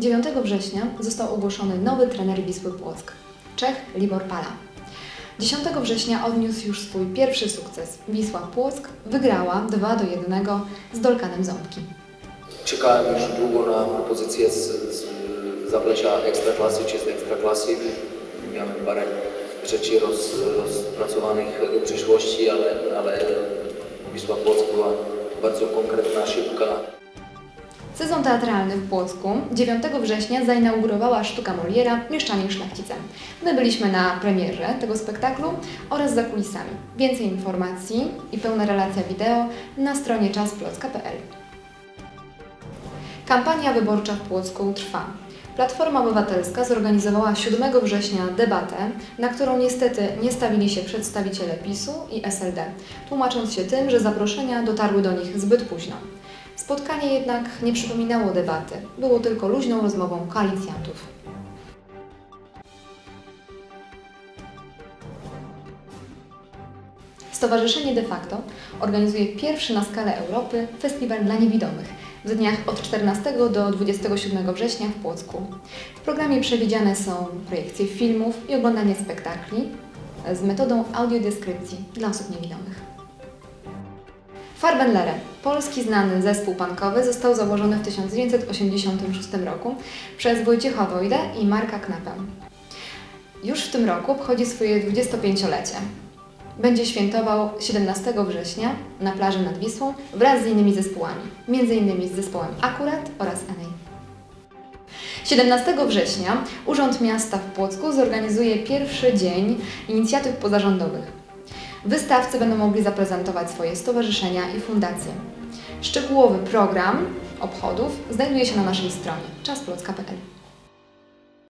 9 września został ogłoszony nowy trener Wisły Płock, Czech Libor Pala. 10 września odniósł już swój pierwszy sukces. Wisła Płock wygrała 2 do 1 z Dolkanem Ząbki. Czekałem już długo na propozycję z, z ekstraklasy czy z ekstraklasy. Miałem parę rzeczy roz, rozpracowanych do przyszłości, ale, ale Wisła Płock była bardzo konkretna, szybka. Sezon teatralny w Płocku 9 września zainaugurowała sztuka Moliera Mieszczanie Szlachcice. My byliśmy na premierze tego spektaklu oraz za kulisami. Więcej informacji i pełna relacja wideo na stronie czasplocka.pl Kampania wyborcza w Płocku trwa. Platforma Obywatelska zorganizowała 7 września debatę, na którą niestety nie stawili się przedstawiciele PiSu i SLD, tłumacząc się tym, że zaproszenia dotarły do nich zbyt późno. Spotkanie jednak nie przypominało debaty, było tylko luźną rozmową koalicjantów. Stowarzyszenie De facto organizuje pierwszy na skalę Europy festiwal dla niewidomych w dniach od 14 do 27 września w Płocku. W programie przewidziane są projekcje filmów i oglądanie spektakli z metodą audiodeskrypcji dla osób niewidomych. Farbenlere, polski znany zespół punkowy, został założony w 1986 roku przez Wojciecha Wojdę i Marka Knapę. Już w tym roku obchodzi swoje 25-lecie. Będzie świętował 17 września na plaży nad Wisłą wraz z innymi zespołami, m.in. z zespołem Akurat oraz Enej. 17 września Urząd Miasta w Płocku zorganizuje pierwszy dzień inicjatyw pozarządowych. Wystawcy będą mogli zaprezentować swoje stowarzyszenia i fundacje. Szczegółowy program obchodów znajduje się na naszej stronie czasplocka.pl.